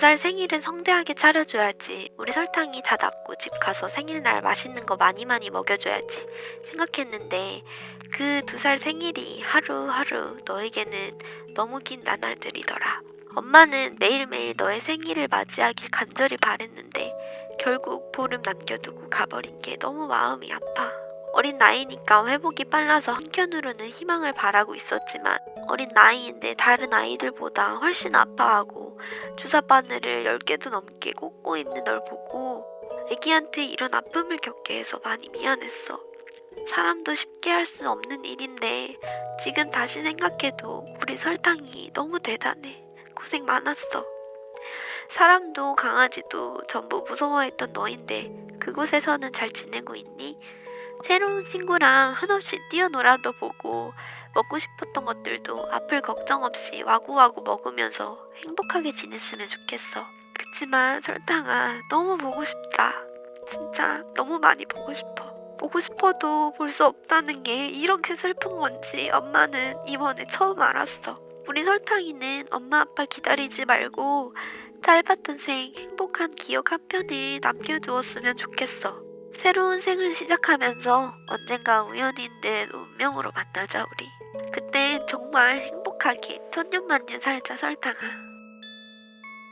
살 생일은 성대하게 차려줘야지. 우리 설탕이 다 낫고 집 가서 생일날 맛있는 거 많이 많이 먹여줘야지. 생각했는데 그 두 살 생일이 하루하루 너에게는 너무 긴 나날들이더라. 엄마는 매일매일 너의 생일을 맞이하길 간절히 바랬는데 결국 보름 남겨두고 가버린 게 너무 마음이 아파. 어린 나이니까 회복이 빨라서 한켠으로는 희망을 바라고 있었지만 어린 나이인데 다른 아이들보다 훨씬 아파하고 주사 바늘을 10개도 넘게 꽂고 있는 널 보고 애기한테 이런 아픔을 겪게 해서 많이 미안했어. 사람도 쉽게 할 수 없는 일인데 지금 다시 생각해도 우리 설탕이 너무 대단해. 고생 많았어. 사람도 강아지도 전부 무서워했던 너인데 그곳에서는 잘 지내고 있니? 새로운 친구랑 한없이 뛰어놀아도 보고 먹고 싶었던 것들도 아플 걱정 없이 와구와구 먹으면서 행복하게 지냈으면 좋겠어. 그치만 설탕아 너무 보고 싶다. 진짜 너무 많이 보고 싶어. 보고 싶어도 볼 수 없다는 게 이렇게 슬픈 건지 엄마는 이번에 처음 알았어. 우리 설탕이는 엄마 아빠 기다리지 말고 짧았던 생 행복한 기억 한 편을 남겨두었으면 좋겠어. 새로운 생을 시작하면서 언젠가 우연인 듯 운명으로 만나자 우리. 그때 정말 행복하게 천년만년 살자 설탕아.